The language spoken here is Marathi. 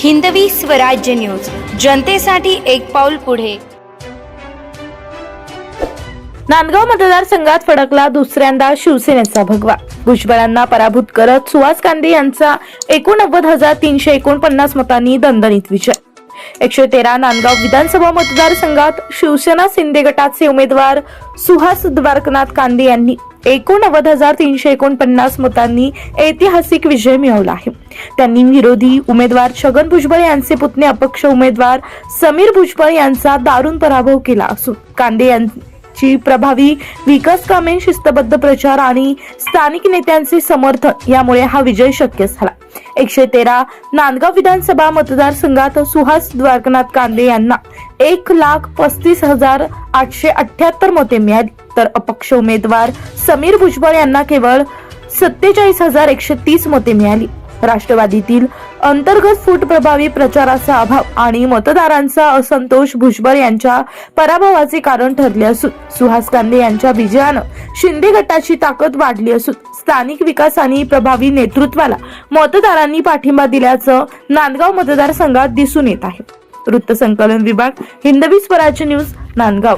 हिंदवी स्वराज्य न्यूज. जनतेसाठी एक पाऊल पुढे. नांदगाव मतदारसंघात फडकला दुसऱ्यांदा शिवसेनेचा भगवा. भुजबळांना पराभूत करत सुहास कांदे यांचा एकोणनव्वद हजार तीनशे एकोणपन्नास मतांनी दणदणीत विजय. एकशे तेरा नांदगाव विधानसभा मतदारसंघात शिवसेना शिंदे गटाचे उमेदवार सुहास द्वारकनाथ कांदे यांनी एकोणनव्वद हजार तीनशे एकोणपन्नास मतांनी ऐतिहासिक विजय मिळवला आहे. त्यांनी विरोधी उमेदवार छगन भुजबळ यांचे पुतणे अपक्ष उमेदवार समीर भुजबळ यांचा दारुण पराभव केला असून कांदे यांची प्रभावी विकास कामे शिस्तबद्ध प्रचार आणि स्थानिक नेत्यांचे समर्थन यामुळे हा विजय शक्य झाला. एकशे तेरा नांदगाव विधानसभा मतदारसंघात सुहास द्वारकनाथ कांदे यांना एक लाख पस्तीस हजार आठशे अठ्याहत्तर मते मिळाली. तर अपक्ष उमेदवार समीर भुजबळ यांना केवळ सत्तेचाळीस हजार एकशे तीस मते मिळाली. राष्ट्रवादीतील अंतर्गत फूट प्रभावी प्रचाराचा अभाव आणि मतदारांचा असंतोष भुजबळ यांच्या पराभवाचे कारण ठरले असून सुहास कांदे यांच्या विजयानं शिंदे गटाची ताकद वाढली असून स्थानिक विकास आणि प्रभावी नेतृत्वाला मतदारांनी पाठिंबा दिल्याचं नांदगाव मतदारसंघात दिसून येत आहे. वृत्तसंकलन विभाग हिंदवी स्वराज्य न्यूज नांदगाव.